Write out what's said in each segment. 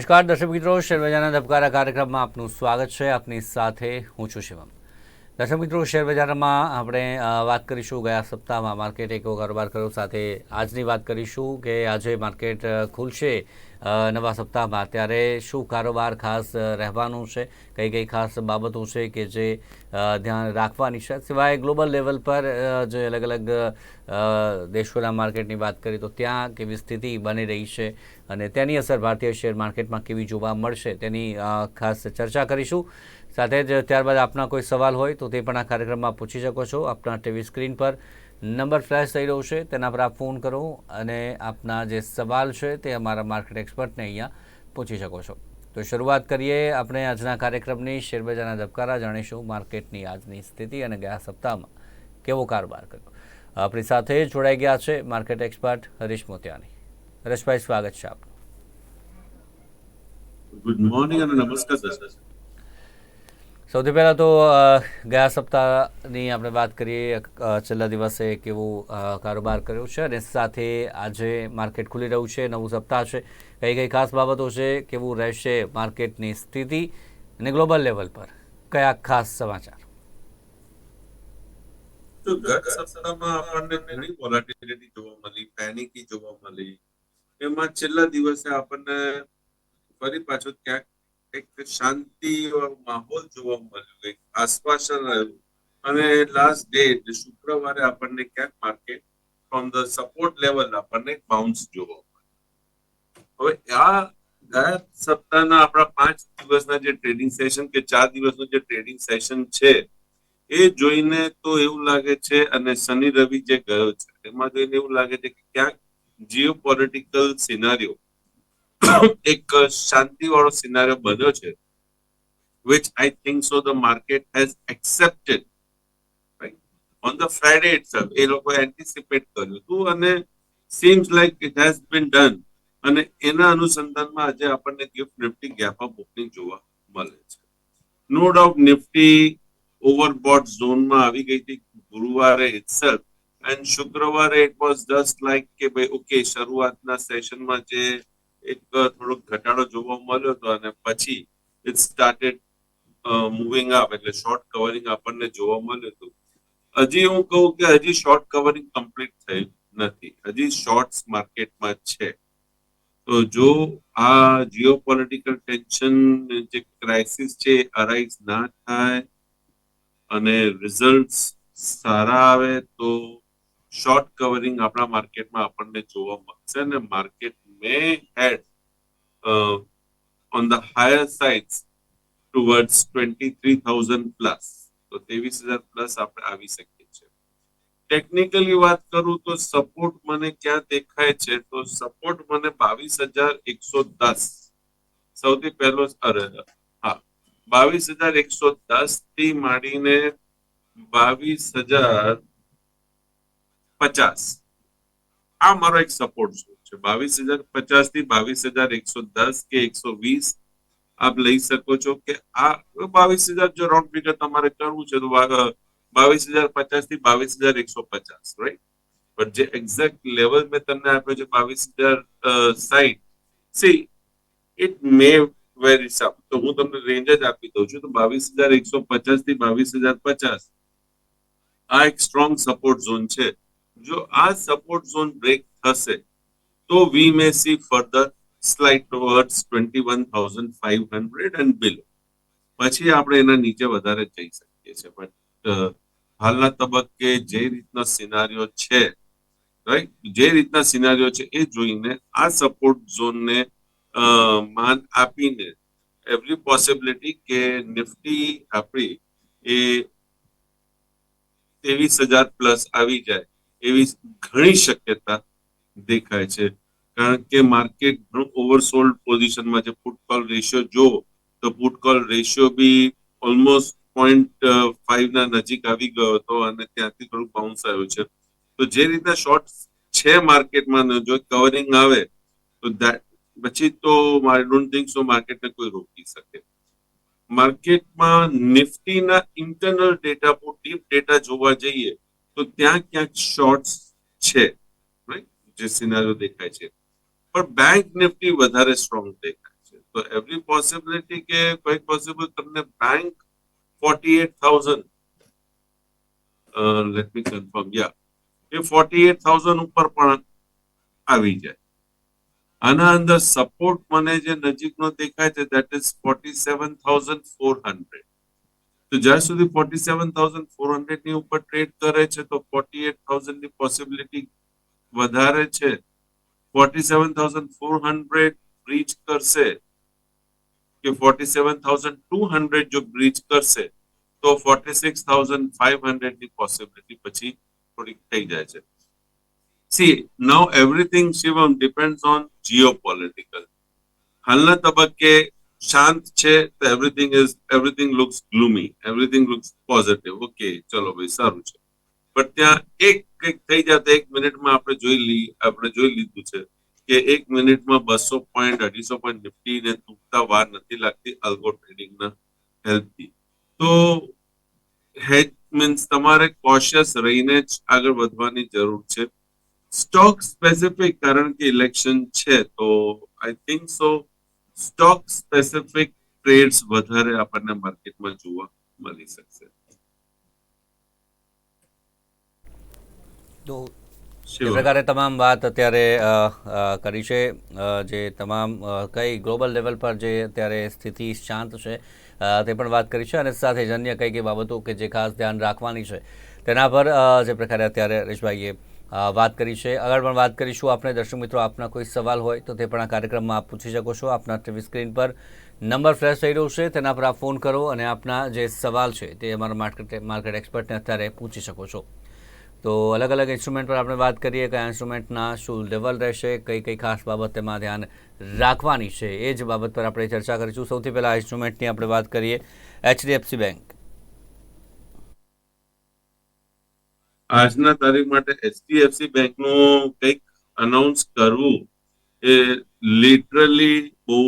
નમસ્કાર, દર્શક મિત્રો. શેરબજારના ધબકારા કાર્યક્રમમાં આપનું સ્વાગત છે. આપની સાથે હું છું શિવમ. દર્શક મિત્રો, શેરબજારમાં આપણે વાત કરીશું. ગયા સપ્તાહમાં માર્કેટે કેવો કારોબાર કર્યો. સાથે આજની વાત કરીશું કે આજે માર્કેટ ખુલશે. નવા સપ્તાહમાં. ત્યારે શું કારોબાર ખાસ રહેવાનું છે? કઈ કઈ ખાસ બાબતો છે કે જે ધ્યાન રાખવાની છે? સિવાય ગ્લોબલ લેવલ પર જે અલગ અલગ દેશોના માર્કેટની વાત કરીએ તો ત્યાં કેવી સ્થિતિ બની રહી છે અને તેની અસર ભારતીય શેર માર્કેટમાં કેવી જોવા મળશે તેની ખાસ ચર્ચા કરીશું. સાથે જ ત્યારબાદ આપના કોઈ સવાલ હોય તો તે પણ આ કાર્યક્રમમાં પૂછી શકો છો આપના ટીવી સ્ક્રીન પર. નંબર ફ્લેશ થઈ રહ્યો છે, તેના પર આપ ફોન કરો અને આપના જે સવાલ છે તે અમારા માર્કેટ એક્સપર્ટને અહીંયા પૂછી શકો છો. તો શરૂઆત કરીએ આપણે આજના કાર્યક્રમની. શેરબજારના ધબકારા જાણીશું, માર્કેટની આજની સ્થિતિ અને ગયા સપ્તાહમાં કેવો કારોબાર કર્યો. આપણી સાથે જોડાઈ ગયા છે માર્કેટ એક્સપર્ટ હરીશ મોતિયાની. હરેશભાઈ, સ્વાગત છે આપનું. ગુડ મોર્નિંગ અને નમસ્કાર સૌથી પહેલાં તો ગયા સપ્તાહની આપણે વાત કરીએ છેલ્લા દિવસે કેવું કારોબાર કર્યો છે અને સાથે આજે માર્કેટ ખુલી રહ્યું છે, નવું સપ્તાહ છે. કઈ કઈ ખાસ બાબતો છે, કેવું રહેશે માર્કેટની સ્થિતિ અને ગ્લોબલ લેવલ પર? કયા ખાસ સમાચાર? આપણને જોવા મળી પેનિકી જોવા મળી. એમાં છેલ્લા દિવસે આપણને ફરી પાછો ક્યાંક એક શાંતિ માહોલ જોવા મળ્યો, એક આશ્વાસન આવ્યું. અને લાસ્ટ ડે શુક્રવારે આપણને ક્યાંક market from the support level આપણને બાઉન્સ જોવા મળ્યું. હવે આ ગયા સપ્તાહના આપણા પાંચ દિવસના જે ટ્રેડિંગ સેશન કે ચાર દિવસનું જે ટ્રેડિંગ સેશન છે, એ જોઈને તો એવું લાગે છે અને શનિ રવિ જે ગયો છે, એમાં જોઈને એવું લાગે છે કે ક્યાંક જીઓ પોલિટિકલ સિનારીઓ એક શાંતિ વાળો સિનારિયો બન્યો છે, which I think so the market has accepted. Right? On the Friday એ લોકોએ એન્ટિસિપેટ કર્યું હતું અને seems like it has been done. અને એના અનુસંધાનમાં આજે આપણને GIFT Nifty gap up opening જોવા મળે છે. નો ડાઉટ નિફ્ટી ઓવરબોટ ઝોનમાં આવી ગઈ હતી ગુરુવારે ઇટસેલ્ફ એન્ડ શુક્રવારે ઇટ વોઝ જસ્ટ લાઈક કે ભાઈ ઓકે શરૂઆતના સેશનમાં જે એક થોડોક ઘટાડો જોવા મળ્યો હતો અને પછી ઇટ સ્ટાર્ટેડ મૂવિંગ અપ એટલે શોર્ટ કવરિંગ આપણને જોવા મળ્યું હતું. હજી હું કહું કે હજી શોર્ટ કવરિંગ કમ્પ્લીટ થયું નથી. હજી શોર્ટ્સ માર્કેટમાં છે. તો જો આ જીઓ પોલિટિકલ ટેન્શન જે ક્રાઇસિસ છે અરાઇઝ ના થાય અને રિઝલ્ટ સારા આવે તો શોર્ટ કવરિંગ આપણા માર્કેટમાં આપણને જોવા મળશે અને market head on the higher sides towards twenty three thousand plus તો ત્રેવીસ હજાર પ્લસ આપણે આવી શકીએ છીએ. ટેકનિકલી વાત કરું તો સપોર્ટ મને ક્યાં દેખાય છે? તો સપોર્ટ મને બાવીસ હજાર એકસો દસ. સૌથી પહેલો અરે, હા. બાવીસ હજાર એકસો દસથી માંડીને બાવીસ હજાર પચાસ. આ મારો એક સપોર્ટ ઝોન છે બાવીસ હજાર પચાસથી બાવીસ હજાર એકસો દસ કે એકસો વીસ આપ લઈ શકો છો કે આ બાવીસ હજાર જો રાઉન્ડ ફિગર તમારે કરવું છે, તો બાવીસ હજાર પચાસથી બાવીસ હજાર એકસો પચાસ રાઈટ પણ જે એક્ઝેક્ટ લેવલ મેં તમને આપ્યો છે, બાવીસ હજાર સાઈઠ see it may very soon તો હું તમને રેન્જ જ આપી દઉં છું, તો બાવીસ હજાર એકસો પચાસથી બાવીસ હજાર પચાસ. આ એક સ્ટ્રોંગ સપોર્ટ ઝોન છે. જો આ સપોર્ટ ઝોન બ્રેક થશે તો we may see further slide towards twenty one thousand five hundred and below પછી આપણે એના નીચે વધારે જઈ શકીએ છીએ. બટ હાલના તબક્કે જે રીતના સિનારીઓ છે રાઈટ જે રીતના સિનારીઓ છે એ જોઈને આ સપોર્ટ ઝોનને માન આપીને એવરી પોસિબિલિટી કે નિફ્ટી આપણી એ ત્રેવીસ હજાર પ્લસ આવી જાય એવી ઘણી શક્યતા દેખાય છે. કારણ કે માર્કેટ ઘણું ઓવરસોલ્ડ પોઝિશનમાં છે. પુટ કોલ રેશિયો જો તો put call ratio be almost point five ના નજીક આવી ગયો હતો અને ત્યાંથી થોડું બાઉન્સ આવ્યું છે. તો જે રીતના શોર્ટ છે માર્કેટમાં જો કવરિંગ આવે, તો પછી તો આઈ ડોન્ટ થિંક સો માર્કેટને કોઈ રોકી શકે. માર્કેટમાં નિફ્ટીના ઇન્ટરનલ ડેટા પર ડીપ ડેટા જોવા જઈએ, તો ત્યાં ક્યાંક શોર્ટ્સ છે રાઈટ જે સિનારીઓ દેખાય છે. પણ બેંક નિફ્ટી વધારે સ્ટ્રોંગ દેખાય છે. તો એવરી પોસિબિલિટી કે ક્વાઇટ પોસિબલ તમને bank forty eight thousand let me confirm યા એ ફોર્ટી એટ થાઉઝન્ડ ઉપર પણ આવી જાય. આના અંદર સપોર્ટ મને જે નજીકનો દેખાય છે that is forty seven thousand four hundred તો જ્યાં સુધી ફોર્ટી સેવન થાઉઝન્ડ ફોર હંડ્રેડની ઉપર ટ્રેડ કરે છે, તો ફોર્ટી એટ થાઉઝન્ડની પોસિબિલિટી વધારે છે. Forty seven thousand four hundred breach કરશે કે forty seven thousand two hundred જો બ્રીચ કરશે તો ફોર્ટી સિક્સ થાઉઝન્ડ ફાઈવ હંડ્રેડની પોસિબિલિટી પછી થોડીક થઈ જાય છે see now everything Shivam depends on geopolitical હાલના તબક્કે શાંત છે તો everything is everything looks gloomy everything looks positive okay ચલો ભાઈ સારું છે પણ ત્યાં એક કંઈક થઈ જાય તો એક મિનિટમાં આપણે જોઈ લઈ, આપણે જોઈ લીધું છે કે એક મિનિટમાં બસો પોઈન્ટ અઢીસો પોઈન્ટ નિફ્ટીને તૂટતા વાર નથી લાગતી અલ્ગો ટ્રેડિંગના હેલ્પથી. તો હેજ મીન્સ તમારે કોશિયસ રહીને જ આગળ વધવાની જરૂર છે. સ્ટોક સ્પેસિફિક કારણ કે ઇલેક્શન છે તો I think so stock specific trades વધારે આપણને માર્કેટમાં જોવા મળી શકશે. તો એ પ્રકારે તમામ વાત અત્યારે કરી છે. જે તમામ કઈ ગ્લોબલ લેવલ પર જે અત્યારે સ્થિતિ શાંત છે તે પણ વાત કરી છે અને સાથે જ અન્ય કઈ કઈ બાબતો કે જે ખાસ ધ્યાન રાખવાની છે તેના પર જે પ્રકારે અત્યારે રેશભાઈએ વાત કરી છે. આગળ પણ વાત કરીશું આપણે. દર્શક મિત્રો આપના કોઈ સવાલ હોય તો તે પણ આ કાર્યક્રમમાં આપ પૂછી શકો છો. આપના ટીવી સ્ક્રીન પર નંબર ફ્લેશ થઈ રહ્યો છે. તેના પર આપ ફોન કરો અને આપના જે સવાલ છે તે અમારા માર્કેટ માર્કેટ એક્સપર્ટને અત્યારે પૂછી શકો છો. તો અલગ અલગ ઇન્સ્ટ્રુમેન્ટ પર આપણે વાત કરીએ, કયા ઇન્સ્ટ્રુમેન્ટના શું લેવલ રહેશે, કઈ કઈ ખાસ બાબત તેમાં ધ્યાન રાખવાની છે, એ જ બાબત પર આપણે ચર્ચા કરીશું. સૌથી પહેલાં ઇન્સ્ટ્રુમેન્ટની આપણે વાત કરીએ, એચડીએફસી બેંક. આજના તારીખ માટે એચડીએફસી બેંકનું કંઈક અનાઉન્સ કરવું એ લિટરલી બહુ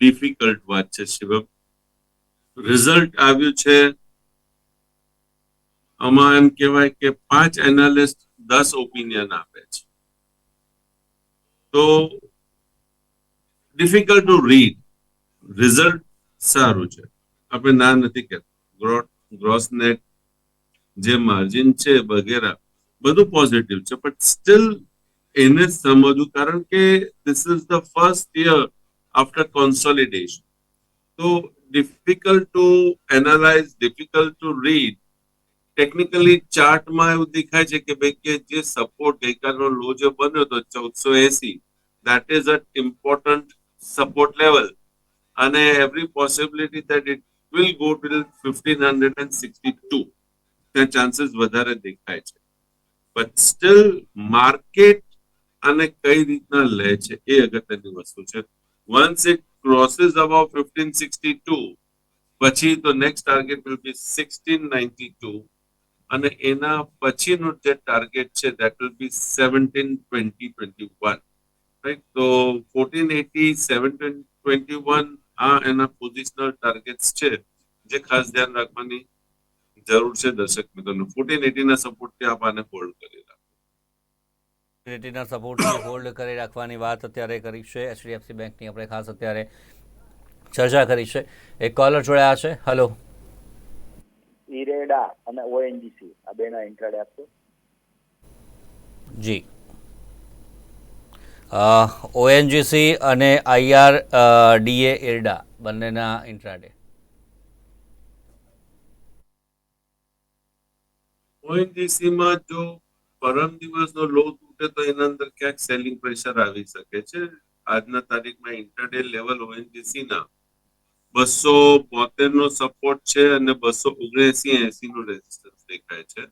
ડિફિકલ્ટ વાત છે, શિવમ. રિઝલ્ટ આવ્યું છે આમાં એમ કહેવાય કે પાંચ એનાલિસ્ટ દસ ઓપિનિયન આપે છે. તો ડિફિકલ્ટ ટુ રીડ રિઝલ્ટ સારું છે. આપણે ના નથી કહેતા. ગ્રોસ નેટ જે માર્જિન છે, વગેરે. બધું પોઝિટિવ છે. બટ સ્ટીલ એને સમજવું, કારણ કે this is the first year after consolidation તો difficult to analyse difficult to read technically ચાર્ટમાં એવું દેખાય છે કે ભાઈ કે જે સપોર્ટ ગઈકાલનો લો જે બન્યો હતો ચૌદસો એસી that is a important support level અને every possibility that it will go till fifteen hundred and sixty two ત્યાં ચાન્સીસ વધારે દેખાય છે. બટ સ્ટીલ માર્કેટ અને કઈ રીતના લે છે એ અગત્યની વસ્તુ છે. Once it crosses about fifteen sixty two પછી તો next target will be sixteen ninety two અને એના પછીનું જે ટાર્ગેટ છે that will be seventeen twenty twenty one right તો fourteen eighty seventeen twenty one આ એના પોઝિશનલ ટાર્ગેટ્સ છે. જે ખાસ ધ્યાન રાખવાની જરૂર છે દર્શક મિત્રોને. ફોર્ટીન એટી ના સપોર્ટથી આપ આને હોલ્ડ કરી રાખો. એટીના સપોર્ટથી હોલ્ડ કરી રાખવાની વાત અત્યારે કરી છે. એચડીએફસી બેંકની આપણે ખાસ અત્યારે ચર્ચા કરી છે. એક કોલર જોડાયા છે. હલો ઈરેડા અને ઓએનજીસી આ બેના ઇન્ટ્રાડે આપશો જી. ઓએનજીસી અને આઈઆર ડીએ ઇરડા બંનેના ઇન્ટ્રાડે ઓએનજીસીમાં માં જો પરમ દિવસનો લો તૂટે તો એના અંદર ક્યાંક સેલિંગ પ્રેશર આવી શકે છે. આજના તારીખમાં ઇન્ટરડે લેવલ ઓએનજીસી ના બસો બોતેર નો સપોર્ટ છે અને બસો ઓગણસી એસી નો રેઝિસ્ટન્સ દેખાય છે.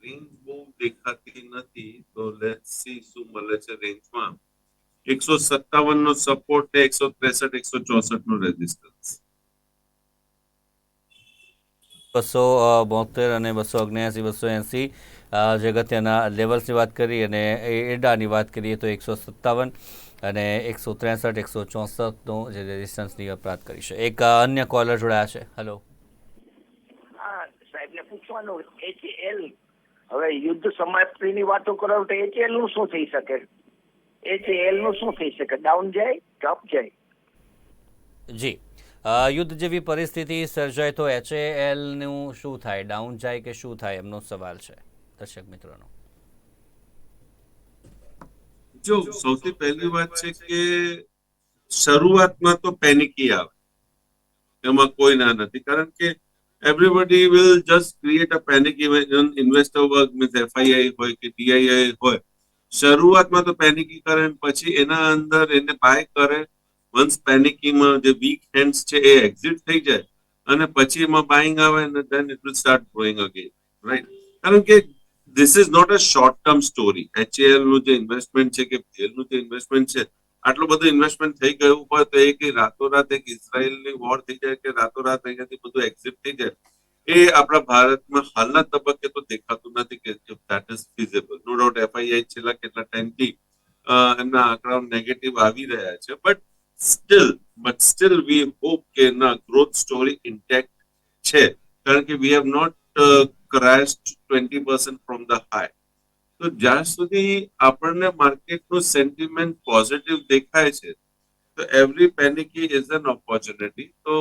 રેન્જ બહુ દેખાતી નથી, તો લેટ સી શું મળે છે રેન્જમાં એકસો સત્તાવન નો સપોર્ટ છે, એકસો ત્રેસઠ, એકસો ચોસઠ નો રેઝિસ્ટન્સ બસો બોતેર અને બસો ઓગણ્યાસી બસો એંસી જે અગત્યના લેવલ્સની વાત કરીએ અને એડાની વાત કરીએ તો એકસો સત્તાવન અને એકસો ત્રેસઠ એકસો ચોસઠનો જે રેઝિસ્ટન્સની વાત કરી છે. એક અન્ય કોલર જોડાયા છે. હલો સાહેબને પૂછવાનું એચએલ હવે યુદ્ધ સમાપ્તિની વાતો કરો તો એચએલનું શું થઈ શકે? એચએલનું શું થઈ શકે? ડાઉન જાય કે અપ જાય? જી. યુદ્ધ જેવી પરિસ્થિતિ સર્જાય તો એચએએલનું શું થાય? ડાઉન જાય કે શું થાય? એમનો સવાલ છે. દર્શક મિત્રોનો. જો સૌથી પહેલી વાત છે કે શરૂઆતમાં તો પેનિકી આવે. એમાં કોઈ ના નથી. કારણ કે everybody will just create a panic investor work means FII હોય કે ડીઆઈઆઈ હોય. શરૂઆતમાં તો પેનિકી કરે પછી એના અંદર એને બાય કરે. વન્સ પેનિકીમાં જે વીક હેન્ડ્સ છે એ એક્ઝિટ થઈ જાય. અને પછી એમાં બાઇંગ આવે અને then it will start growing again right કારણ કે this is not a short term story એચએલનું જે ઇન્વેસ્ટમેન્ટ છે કે એલનું જે ઇન્વેસ્ટમેન્ટ છે, આટલું બધું ઇન્વેસ્ટમેન્ટ થઈ ગયું હોય તો એ કે રાતોરાત એક ઇઝરાયલની વોર થઈ જાય કે રાતોરાત અહીંયાથી બધું એક્ઝિટ થઈ જાય, એ આપણા ભારતમાં હાલના તબક્કે તો દેખાતું નથી કે that is feasible no doubt FII છેલ્લા કેટલા ટાઈમથી એમના આંકડાઓ નેગેટિવ આવી રહ્યા છે but still but still we hope કે ના ગ્રોથ સ્ટોરી ઇન્ટેક્ટ છે. કારણ કે we have not crashed twenty percent from the high તો જ્યાં સુધી આપણને માર્કેટનું સેન્ટિમેન્ટ પોઝિટિવ દેખાય છે, તો every panic is an opportunity તો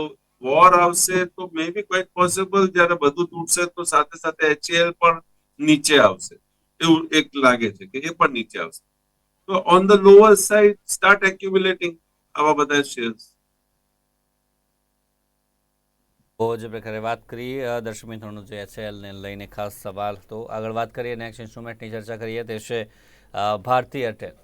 વોર આવશે તો મે બી ક્વાઇટ પોસિબલ જ્યારે બધું તૂટશે તો સાથે સાથે એચએલ પણ નીચે આવશે. એવું એક લાગે છે કે એ પણ નીચે આવશે. તો on the lower side start accumulating આવા બધા શેર્સ જે પ્રકારે વાત કરી દર્શક મિત્રોનો જે એચએલને લઈને ખાસ સવાલ, તો આગળ વાત કરીએ નેક્સ્ટ ઇન્સ્ટ્રુમેન્ટની ચર્ચા કરીએ. તે છે ભારતી એરટેલ.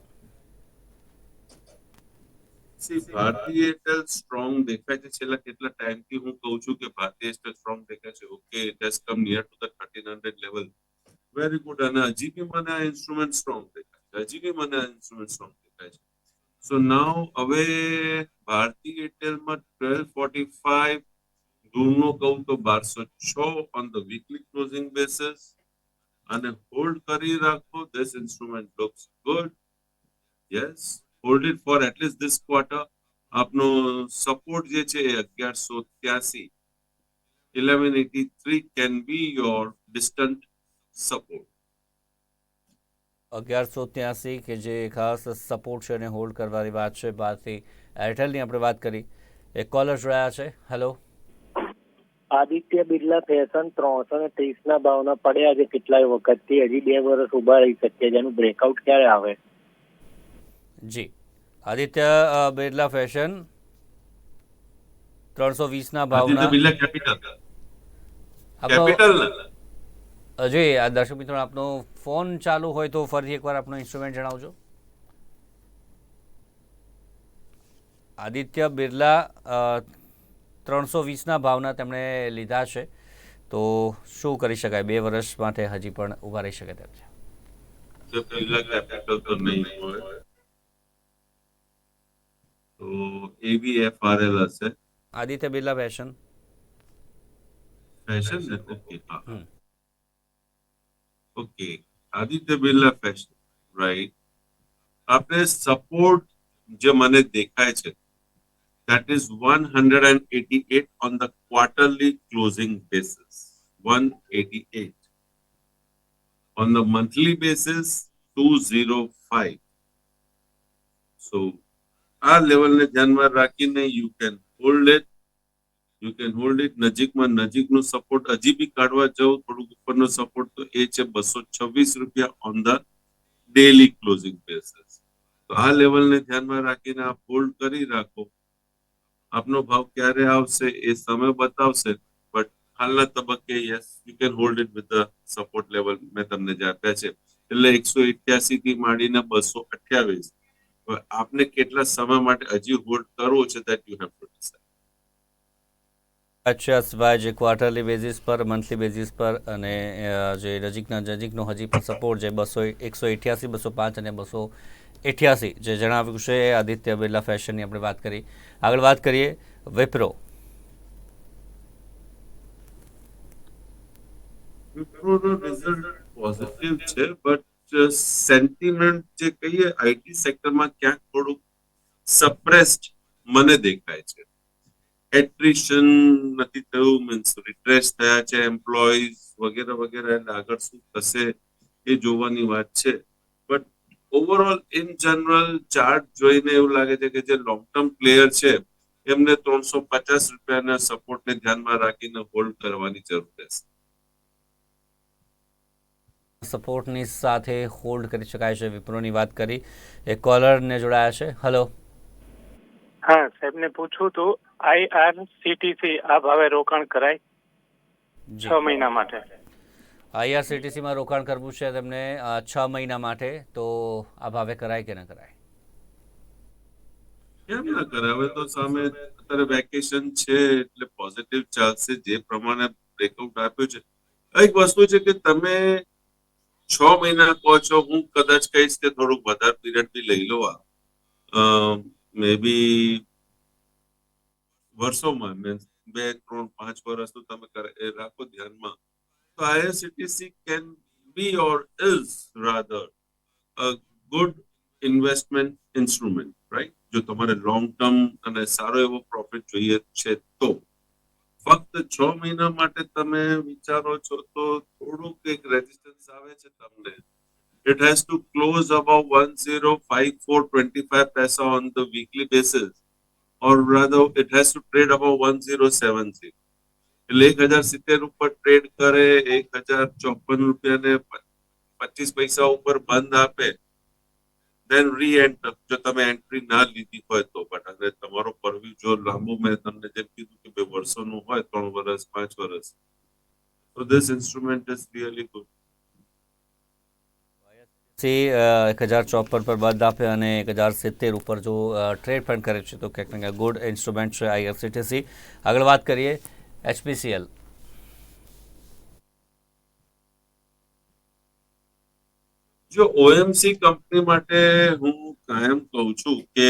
ભારતીય એરટેલ સ્ટ્રોંગ દેખાય છે. છેલ્લા કેટલા ટાઈમથી હું કહું છું કે ભારતીય એરટેલ સ્ટ્રોંગ દેખાય છે. Okay has come near to the thirteen hundred level very good અને હજી બી મને આ ઇન્સ્ટ્રુમેન્ટ સ્ટ્રોંગ દેખાય છે. હજી બી મને આ ઇન્સ્ટ્રુમેન્ટ સ્ટ્રોંગ દેખાય છે. સો નાવ હવે ભારતીય એરટેલમાં ટ્વેલ્વ ફોર્ટી ફાઈવ દૂરનો કહું તો બારસો છ on the weekly closing basis અને હોલ્ડ કરી રાખો this instrument looks good yes hold it for at least this quarter આપનો સપોર્ટ જે છે એ અગિયારસો ત્યાસી. Eleven eighty three can be your distant support અગિયારસો ત્યાસી કે જે ખાસ સપોર્ટ છે અને હોલ્ડ કરવાની વાત છે. બહારથી એરટેલની આપણે વાત કરી. એક કોલર જોડાયા છે. હેલો આદિત્ય બિરલા ફેશન ત્રણસો ને ત્રીસ ના ભાવના પડ્યા છે કેટલાય વખતથી. હજી બે વર્ષ ઊભા રહી શકીએ છે એનું બ્રેકઆઉટ ક્યારે આવે? જી. આદિત્ય બિરલા ફેશન ત્રણસો વીસના ભાવના. આદિત્ય બિરલા કેપિટલ આપનો કેપિટલ અ, જી આ દર્શક મિત્રો આપનો ફોન ચાલુ હોય તો ફરી એકવાર આપનો ઇન્સ્ટ્રુમેન્ટ જણાવજો. આદિત્ય બિરલા ત્રણસો વીસના ભાવના તેમણે લીધા છે. તો શું કરી શકાય? બે વર્ષ માટે હજી પણ ઊભા રહી શકે તેમ છે. તો બિરલા કેપિટલ તો નહીં હોય તો એબીએફઆરએલ હશે. આદિત્ય બિરલા ફેશન. ફેશન ને? ઓકે હા. Okay Aditya Birla fashion right આપણે સપોર્ટ જે મને દેખાય છે that is 188 on the quarterly closing basis. 188 on the monthly basis 205 so, આ લેવલને ધ્યાનમાં રાખીને you can hold you can hold it નજીકમાં નજીકનો સપોર્ટ હજી બી કાઢવા જાઉં થોડુંક ઉપરનો સપોર્ટ તો એ છે બસો છવ્વીસ રૂપિયા on the daily closing basis તો આ લેવલને ધ્યાનમાં રાખીને આપ હોલ્ડ કરી રાખો. આપનો ભાવ ક્યારે આવશે એ સમય બતાવશે બટ હાલના તબક્કે yes you can hold it with the support level મેં તમને જે આપ્યા છે. એટલે એકસો ઇઠ્યાસી થી માંડીને બસો અઠ્યાવીસ. આપને કેટલા સમય માટે હજી હોલ્ડ કરવો છે that you have to decide અચ્છા સિવાય જે ક્વાર્ટરલી બેઝિસ પર મંથલી બેઝિસ પર અને જે નજીકના નજીકનો હજી પણ સપોર્ટ છે, બસો એકસો અઠ્યાસી બસો પાંચ અને બસો અઠ્યાસી જે જણાવ્યું છે આદિત્ય બિરલા ફેશનની આપણે વાત કરી. આગળ વાત કરીએ વિપ્રો. વિપ્રોનો રિઝલ્ટ પોઝિટિવ છે બટ સેન્ટિમેન્ટ જે કહીએ આઈટી સેક્ટરમાં ક્યાંક થોડુંક સપ્રેસ્ડ મને દેખાય છે. એટ્રિશન નથી થયું મીન્સ રિટ્રેસ થયા છે એમ્પ્લોઈઝ વગેરે વગેરે આગળ શું થશે એ જોવાની વાત છે. But overall in general chart જોઈને એવું લાગે છે કે જે લોંગ ટર્મ પ્લેયર છે એમને ત્રણસો પચાસ રૂપિયાના સપોર્ટને ધ્યાનમાં રાખીને હોલ્ડ કરવાની જરૂર રહેશે. સપોર્ટની સાથે હોલ્ડ કરી શકાય છે વિપ્રોની વાત કરી. એ કોલરને જોડાયા છે. હલો હા સાહેબને પૂછવું તો આઈઆરસીટીસી આ ભાવે રોકાણ કરાય? છ મહિના માટે. આઈઆરસીટીસીમાં રોકાણ કરવું છે તેમને છ મહિના માટે, તો આ ભાવે કરાય કે ન કરાય? કેમ ના કરાવે તો સામે અત્યારે વેકેશન છે, એટલે પોઝિટિવ ચાલશે જે પ્રમાણે બ્રેકઆઉટ આપ્યું છે. એક વસ્તુ છે કે તમે છ મહિના કહો છો, હું કદાચ કહીશ કે થોડુંક વધારે પીરિયડ બી લઈ લો આ. મે બી વર્ષોમાં બે, ત્રણ, પાંચ વર્ષ તો તમે રાખો ધ્યાનમાં. તો IRCTC can be or is rather a good investment instrument right જો તમારે લોંગ ટર્મ અને સારો એવો પ્રોફિટ જોઈએ છે તો. ફક્ત છ મહિના માટે તમે વિચારો છો તો થોડુંક એક રેઝિસ્ટન્સ આવે છે તમને. It has to close above 105,425 paisa on the weekly it has to trade about one zero seven 1070 એટલે એક હજાર સિત્તેર ઉપર ટ્રેડ કરે, એક હજાર ચોપન રૂપિયા ને પચીસ પૈસા ઉપર બંધ આપે દેન રી એન્ટર જો તમે એન્ટ્રી ના લીધી હોય તો બટ અને તમારો પરવ્યુ જો લાંબો, મેં તમને જેમ કીધું કે બે વર્ષોનું હોય, ત્રણ વર્ષ, પાંચ વર્ષ. તો this instrument is really good see એક હજાર ચોપન પર બંધ આપે અને એક હજાર સિત્તેર ઉપર જો ટ્રેડ પણ કરે છે, તો ક્યાંક ને ગુડ ઇન્સ્ટ્રુમેન્ટ છે આઈઆરસીટીસી આગળ વાત કરીએ. એચપીસીએલ જો ઓએમસી કંપની માટે હું કાયમ કહું છું કે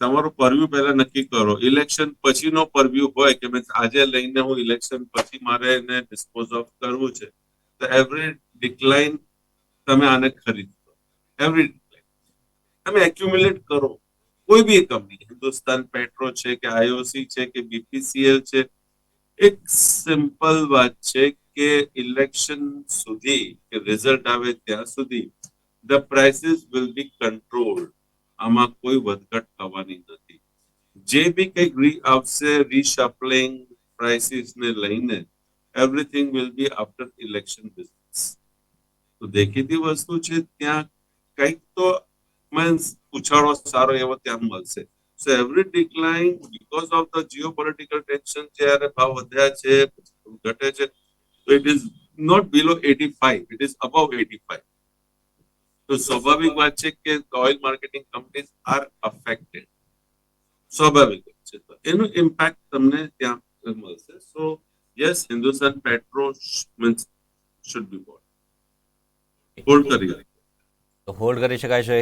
તમારું પરવ્યુ પહેલા નક્કી કરો. ઇલેક્શન પછીનો પરવ્યુ હોય કે મેં આજે લઈને હું ઇલેક્શન પછી મારે એને ડિસ્પોઝ ઓફ કરવું છે, તો એવરી ડિક્લાઇન તમે આને ખરીદો એવરી તમે એક્યુમ્યુલેટ કરો. કોઈ બી કંપની હિન્દુસ્તાન પેટ્રો છે કે આઈઓસી છે કે બીપીસીએલ છે એક સિમ્પલ વાત છે કે ઇલેક્શન સુધી, કે રિઝલ્ટ આવે ત્યાં સુધી the prices will be control આમાં કોઈ વધઘટ થવાની નથી. જે બી કંઈક રી આવશે રીશફલિંગ પ્રાઇસીસને લઈને everything will be after election business તો દેખીતી વસ્તુ છે, ત્યાં કંઈક તો મીન્સ ઉછાળો સારો એવો ત્યાં મળશે. So every decline because of the geopolitical tension જ્યારે ભાવ વધ્યા છે ઘટે છે તો it is not below eighty five it is above eighty five તો સ્વાભાવિક વાત છે કે oil marketing companies are affected સ્વાભાવિક છે તો એનું ઇમ્પેક્ટ તમને ત્યાં મળશે so yes Hindustan Petro means should be bought hold કરી તો હોલ્ડ કરી શકાય છે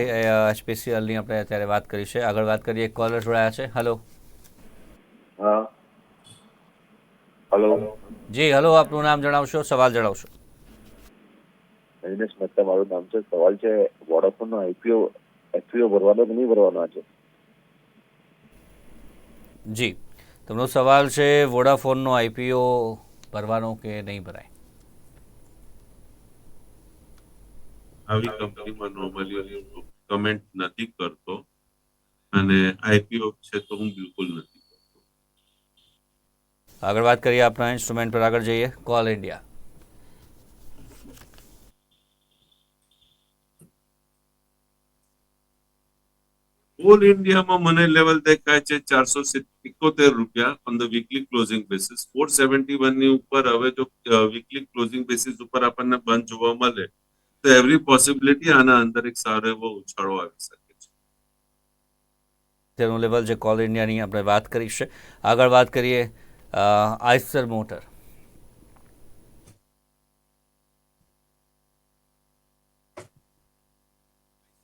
એચપીસીએલની આપણે અત્યારે વાત કરી છે. આગળ વાત કરીએ કોલર જોડાયા છે. હલો હલો જી હલો આપનું નામ જણાવશો સવાલ જણાવશો. દિનેશ મહેતા મારું નામ છે. સવાલ છે વોડાફોન નો આઈપીઓ એફપીઓ ભરવાનો કે નહીં ભરવાનો છે જી. તમારો સવાલ છે વોડાફોનનો આઈપીઓ ભરવાનો કે નહીં ભરાય? આવી કંપનીમાં નોર્મલી કમેન્ટ નથી કરતો અને આઈપીઓ છે તો હું બિલકુલ નથી કરતો. આગળ વાત કરીએ આપણા ઇન્સ્ટ્રુમેન્ટ પર આગળ જઈએ. કોલ ઇન્ડિયા ઓલ ઇન્ડિયામાં મને લેવલ દેખાય છે ચારસો એકોતેર રૂપિયા on the weekly closing basis four seventy વનની ઉપર હવે જો વીકલી ક્લોઝિંગ બેસિસ ઉપર આપણને બંધ જોવા મળે તો એવરી પોસિબિલિટી આના અંદર એક સારો એવો ઉછાળો આવી શકે છે. તેનું લેવલ જે કોલ ઇન્ડિયાની આપણે વાત કરી છે. આગળ વાત કરીએ Eicher motor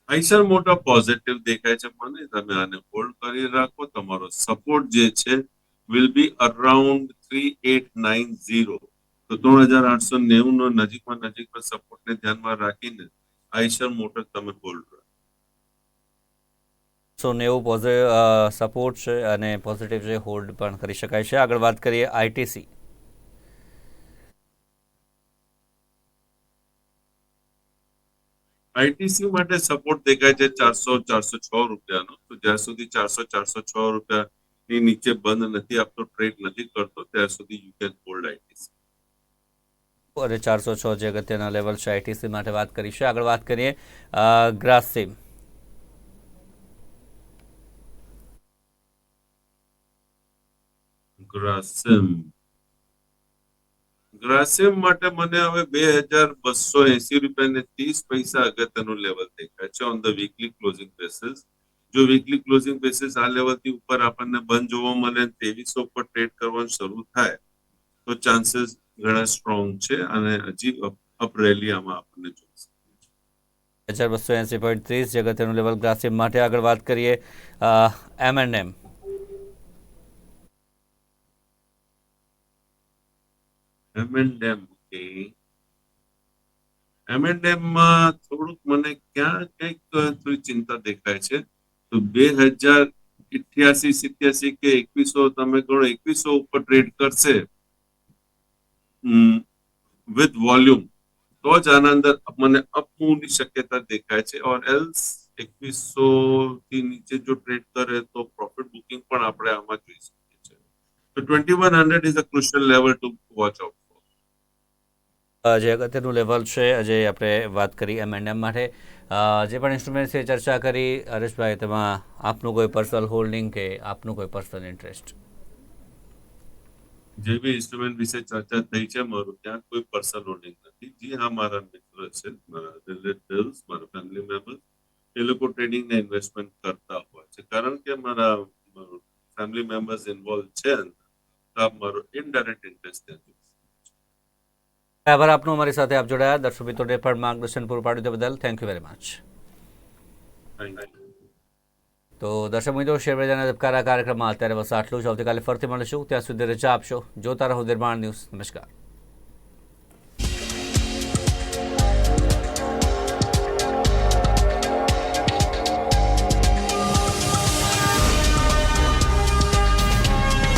Eicher motor positive દેખાય છે મને તમે આને હોલ્ડ કરી રાખો. તમારો સપોર્ટ જે છે will be around three eight nine zero તો ત્રણ હજાર આઠસો નેવું નો નજીકમાં નજીકમાં સપોર્ટને ધ્યાનમાં રાખીને આઈશર મોટર તમે હોલ્ડ સો નેવું પોઝિટિવ સપોર્ટ છે અને પોઝિટિવ છે હોલ્ડ પણ કરી શકાય છે. આગળ વાત કરીએ આઈટીસી આઈટીસી માટે સપોર્ટ દેખાય છે ચારસો ચારસો છ રૂપિયાનો. તો જ્યાં સુધી ચારસો ચારસો છ રૂપિયા ની નીચે બંધ નથી આપતો ટ્રેડ નથી કરતો ત્યાં સુધી યુ કેન હોલ્ડ આઈટીસી અને ચારસો છ જે અગત્યના લેવલ છે આઈટીસી માટે વાત કરી આગળ વાત કરીએ ગ્રાસિમ ગ્રાસિમ માટે મને હવે બે હજાર બસો એસી રૂપિયા ને ત્રીસ પૈસા અગત્યનું લેવલ દેખાય છે on the weekly closing basis જો વીકલી ક્લોઝિંગ બેસિસ આ લેવલથી ઉપર આપણને બંધ જોવા મળે ત્રેવીસો પર ટ્રેડ કરવાનું શરૂ થાય, તો ચાન્સીસ ઘણા સ્ટ્રોંગ છે અને હજી અપ રેલી આમાં આપણને જોઈશે હજાર બસો એસી પોઈન્ટ ત્રીસ જે લેવલ ગ્રાસિપ માટે આગળ વાત કરીએ M and M M and M M and M માં થોડુંક મને ક્યાં કંઈક થોડી ચિંતા દેખાય છે. તો બે હજાર ઇઠ્યાસી સિત્યાસી કે એકવીસો તમે ગણો એકવીસો ઉપર ટ્રેડ કરશે. વિથ વોલ્યુમ તો જ આના અંદર મને અપ શક્યતા દેખાય છે. ઓર એલ્સ એકવીસો થી નીચે જો ટ્રેડ કરે તો પ્રોફિટ બુકિંગ પણ આપણે આમાં જોઈ શકીએ છીએ. તો twenty one hundred is a crucial level to watch out જે અગત્યનું લેવલ છે જે આપણે વાત કરી એમ એન્ડ એમ માટે. જે પણ ઇન્સ્ટ્રુમેન્ટ છે, ચર્ચા કરી. હરેશભાઈ, તેમાં આપનું કોઈ પર્સનલ હોલ્ડિંગ કે આપનું કોઈ પર્સનલ ઇન્ટરેસ્ટ જે બી ઇન્સ્ટ્રુમેન્ટ વિશે ચર્ચા થઈ છે મારું ત્યાં કોઈ પર્સનલ હોલ્ડિંગ નથી. જે હા મારા મિત્ર છે મારા રિલેટિવ્સ મારા ફેમિલી મેમ્બર્સ એ લોકો ટ્રેડિંગ ને ઇન્વેસ્ટમેન્ટ કરતા હોય છે. કારણ કે મારા ફેમિલી મેમ્બર્સ ઇન્વોલ્વ છે તો મારો ઇનડાયરેક્ટ ઇન્ટરેસ્ટ ત્યાં આભાર આપનો અમારી સાથે આપ જોડાયા. દર્શક મિત્રોને પણ માર્ગદર્શન પૂરું પાડ્યું તે બદલ thank you very much thank you. તો દર્શક મિત્રો શેરબજારના ધબકારા કાર્યક્રમમાં અત્યારે બસ આટલું જ. આવતીકાલે ફરીથી મળીશું. ત્યાં સુધી રજા આપશો. જોતા રહો નિર્માણ ન્યૂઝ. નમસ્કાર.